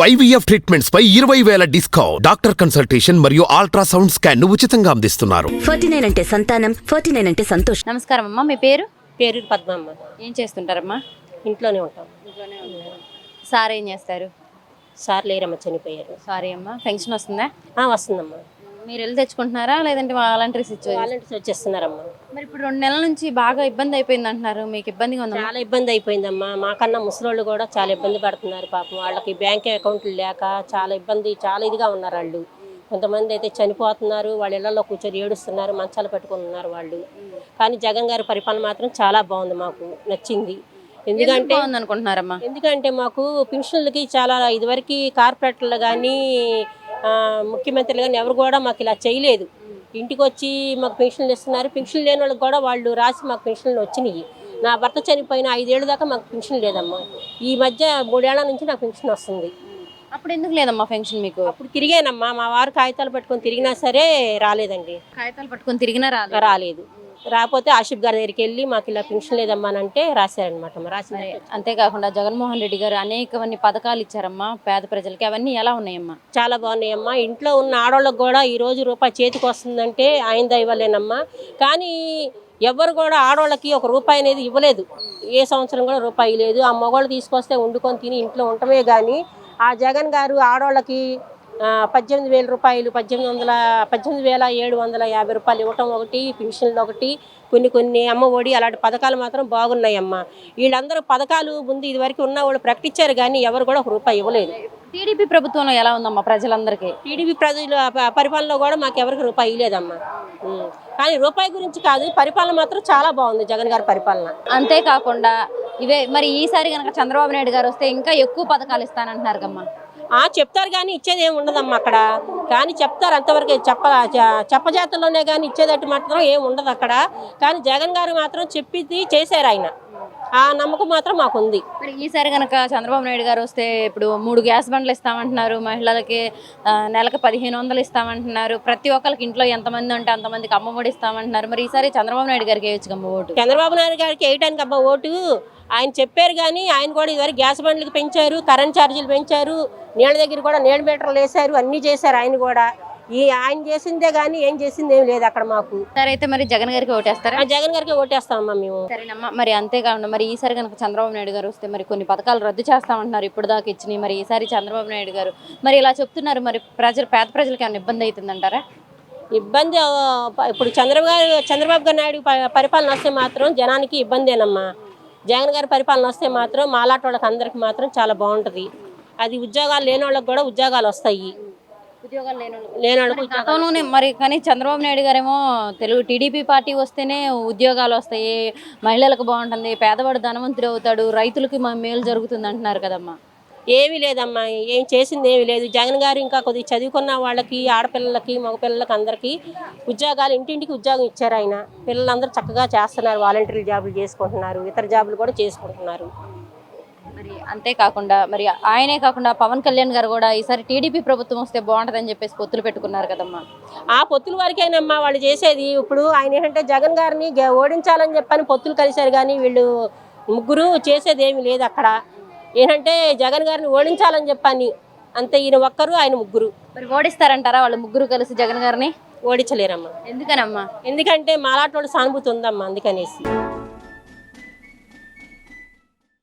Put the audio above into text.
IVF treatments పై ఇరవై వేల డిస్కౌంట్. డాక్టర్ కన్సల్టేషన్ మరియు అల్ట్రాసౌండ్ స్కాన్ను ఉచితంగా అందిస్తున్నారు. ఫార్టీ నైన్ అంటే సంతానం ఫార్టీ నైన్ అంటే సంతోషం. నమస్కారం అమ్మా మీ పేరు? పేరు పద్మమ్మ. ఏం చేస్తుంటారమ్మా? ఇంట్లోనే ఉంటాం. సార్ ఏం చేస్తారు? సార్ లేరమ్మ చనిపోయారు. సారీ అమ్మా పెన్షన్ వస్తుందా? ఆ, వస్తుందమ్మా. మీరు వెళ్ళి తెచ్చుకుంటున్నారా? లేదంటే వాలంటీర్స్ ఇచ్చారు వాలంటీర్స్ వచ్చేస్తున్నారమ్మా. మరి ఇప్పుడు రెండు నెలల నుంచి బాగా ఇబ్బంది అయిపోయింది అంటున్నారు. మీకు ఇబ్బందిగా ఉందా చాలా ఇబ్బంది అయిపోయిందమ్మా. మాకన్నా ముసలోళ్ళు కూడా చాలా ఇబ్బంది పడుతున్నారు పాపం. వాళ్ళకి బ్యాంక్ అకౌంట్లు లేక చాలా ఇబ్బంది చాలా ఇదిగా ఉన్నారు వాళ్ళు. కొంతమంది అయితే చనిపోతున్నారు. వాళ్ళ ఇళ్ళలో కూర్చొని ఏడుస్తున్నారు మంచాలు పెట్టుకుని ఉన్నారు వాళ్ళు. కానీ జగన్ గారి పరిపాలన మాత్రం చాలా బాగుంది మాకు. నచ్చింది. ఎందుకంటే అనుకుంటున్నారమ్మా ఎందుకంటే మాకు పెన్షన్లకి చాలా ఇదివరకు కార్పొరేటర్లు కానీ ముఖ్యమంత్రులు కానీ ఎవరు కూడా మాకు ఇలా చేయలేదు. ఇంటికి వచ్చి మాకు పెన్షన్లు ఇస్తున్నారు. పెన్షన్ లేని వాళ్ళకి కూడా వాళ్ళు రాసి మాకు పెన్షన్లు వచ్చినాయి నా భర్త చనిపోయిన ఐదేళ్ళ దాకా మాకు పెన్షన్ లేదమ్మా. ఈ మధ్య మూడేళ్ళ నుంచి నాకు పెన్షన్ వస్తుంది. అప్పుడు ఎందుకు లేదమ్మా పెన్షన్ మీకు? అప్పుడు తిరిగానమ్మా. మా వారు కాగితాలు పట్టుకొని తిరిగినా సరే రాలేదండి. కాగితాలు పట్టుకొని తిరిగినా రాలేదు. రాలేదు. రాకపోతే ఆసిఫ్ గారి దగ్గరికి వెళ్ళి మాకు ఇలా పెన్షన్ లేదమ్మా అని అంటే రాశారనమాట రాసి మరి అంతేకాకుండా జగన్మోహన్ రెడ్డి గారు అనేకవన్నీ పథకాలు ఇచ్చారమ్మా పేద ప్రజలకి. అవన్నీ ఎలా ఉన్నాయమ్మా? చాలా బాగున్నాయమ్మా. ఇంట్లో ఉన్న ఆడవాళ్ళకి కూడా ఈ రోజు రూపాయి చేతికి వస్తుందంటే ఆయన దయవల్లేనమ్మా కానీ ఎవ్వరు కూడా ఆడవాళ్ళకి ఒక రూపాయి అనేది ఇవ్వలేదు. ఏ సంవత్సరం కూడా రూపాయి లేదు. ఆ మగవాళ్ళు తీసుకొస్తే వండుకొని తిని ఇంట్లో ఉండటమే కానీ ఆ జగన్ గారు ఆడవాళ్ళకి పద్దెనిమిది వేల రూపాయలు పద్దెనిమిది వందల పద్దెనిమిది వేల ఏడు వందల యాభై రూపాయలు ఇవ్వటం ఒకటి పెన్షన్లు ఒకటి కొన్ని కొన్ని అమ్మ ఒడి అలాంటి పథకాలు మాత్రం బాగున్నాయమ్మా. వీళ్ళందరూ పథకాలు ముందు ఇదివరకు ఉన్న వాళ్ళు ప్రకటించారు కానీ ఎవరు కూడా ఒక రూపాయి ఇవ్వలేదు. టీడీపీ ప్రభుత్వంలో ఎలా ఉందమ్మా ప్రజలందరికీ? టీడీపీ ప్రజలు పరిపాలనలో కూడా మాకు ఎవరికి రూపాయి ఇవ్వలేదమ్మా. ఉం. కానీ రూపాయి గురించి కాదు పరిపాలన మాత్రం చాలా బాగుంది జగన్ గారి పరిపాలన. అంతేకాకుండా ఇవే మరి ఈసారి కనుక చంద్రబాబు నాయుడు గారు వస్తే ఇంకా ఎక్కువ పథకాలు ఇస్తానంటున్నారు కమ్మా. ఆ చెప్తారు కానీ ఇచ్చేది ఏమి ఉండదమ్మా అక్కడ. కానీ చెప్తారు అంతవరకు చెప్ప చెప్పజాతలోనే చెప్పజాతల్లోనే కానీ ఇచ్చేదట్టు మాత్రం ఏం ఉండదు అక్కడ. కానీ జగన్ గారు మాత్రం చెప్పింది చేశారు ఆయన. ఆ నమ్మకం మాత్రం మాకుంది. మరి ఈసారి కనుక చంద్రబాబు నాయుడు గారు వస్తే ఇప్పుడు మూడు గ్యాస్ బండ్లు ఇస్తామంటున్నారు మహిళలకి నెలకు పదిహేను వందలు ఇస్తామంటున్నారు ప్రతి ఒక్కరికి ఇంట్లో ఎంతమంది ఉంటే అంతమందికి అమ్మఒడి ఇస్తామంటున్నారు. మరి ఈసారి చంద్రబాబు నాయుడు గారికి వేయచ్చు అమ్మ ఓటు? చంద్రబాబు నాయుడు గారికి వేయడానికి అబ్బా ఓటు. ఆయన చెప్పారు కానీ ఆయన కూడా ఇదివరకు గ్యాస్ బండ్లకు పెంచారు కరెంట్ ఛార్జీలు పెంచారు నీళ్ళ దగ్గర కూడా నీళ్ళ మీటర్లు వేశారు అన్నీ చేశారు ఆయన కూడా. ఈ ఆయన చేసిందే కానీ ఏం చేసింది ఏం లేదు అక్కడ మాకు. సరే అయితే మరి జగన్ గారికి ఓటేస్తారా? ఆ జగన్ గారికి ఓటేస్తామమ్మా మేము. సరేనమ్మా మరి అంతేకాకుండా మరి ఈసారి కనుక చంద్రబాబు నాయుడు గారు వస్తే మరి కొన్ని పథకాలు రద్దు చేస్తామంటున్నారు ఇప్పుడు దాకా ఇచ్చినాయి మరి ఈసారి చంద్రబాబు నాయుడు గారు మరి ఇలా చెప్తున్నారు మరి ప్రజలు పేద ప్రజలకి ఏమైనా ఇబ్బంది అవుతుందంటారా? ఇబ్బంది ఇప్పుడు చంద్రబాబు చంద్రబాబు గారు నాయుడు పరిపాలన వస్తే మాత్రం జనానికి ఇబ్బందేనమ్మా. జగన్ గారి పరిపాలన వస్తే మాత్రం మాలాట వాళ్ళకి అందరికి మాత్రం చాలా బాగుంటుంది. అది ఉద్యోగాలు లేని వాళ్ళకి కూడా ఉద్యోగాలు వస్తాయి. ఉద్యోగాలు లేని వాళ్ళకి గతంలోనే మరి కానీ చంద్రబాబు నాయుడు గారేమో తెలుగు టీడీపీ పార్టీ వస్తేనే ఉద్యోగాలు వస్తాయి మహిళలకు బాగుంటుంది పేదవాడు ధనవంతుడు అవుతాడు రైతులకి మ- మేలు జరుగుతుంది అంటున్నారు కదమ్మా. ఏమీ లేదమ్మా ఏం చేసింది ఏమీ లేదు. జగన్ గారు ఇంకా కొద్దిగా చదువుకున్న వాళ్ళకి ఆడపిల్లలకి మగపిల్లలకి అందరికీ ఉద్యోగాలు ఇంటింటికి ఉద్యోగం ఇచ్చారు ఆయన. పిల్లలందరూ చక్కగా చేస్తున్నారు వాలంటీర్ జాబులు చేసుకుంటున్నారు ఇతర జాబులు కూడా చేసుకుంటున్నారు. మరి అంతేకాకుండా మరి ఆయనే కాకుండా పవన్ కళ్యాణ్ గారు కూడా ఈసారి టీడీపీ ప్రభుత్వం వస్తే బాగుంటుందని చెప్పేసి పొత్తులు పెట్టుకున్నారు కదమ్మా. ఆ పొత్తుల వరకేనమ్మా వాళ్ళు చేసేది. ఇప్పుడు ఆయన ఏంటంటే జగన్ గారిని ఓడించాలని చెప్పని పొత్తులు కలిశారు కానీ వీళ్ళు ముగ్గురు చేసేది ఏమీ లేదు అక్కడ. ఏంటంటే జగన్ గారిని ఓడించాలని చెప్పని అంతే ఈయన ఒక్కరు ఆయన ముగ్గురు. మరి ఓడిస్తారంటారా వాళ్ళు ముగ్గురు కలిసి జగన్ గారిని? ఓడించలేరమ్మా. ఎందుకనమ్మా? ఎందుకంటే మాలాటోళ్ళు సానుభూతి ఉందమ్మా అందుకనేసి.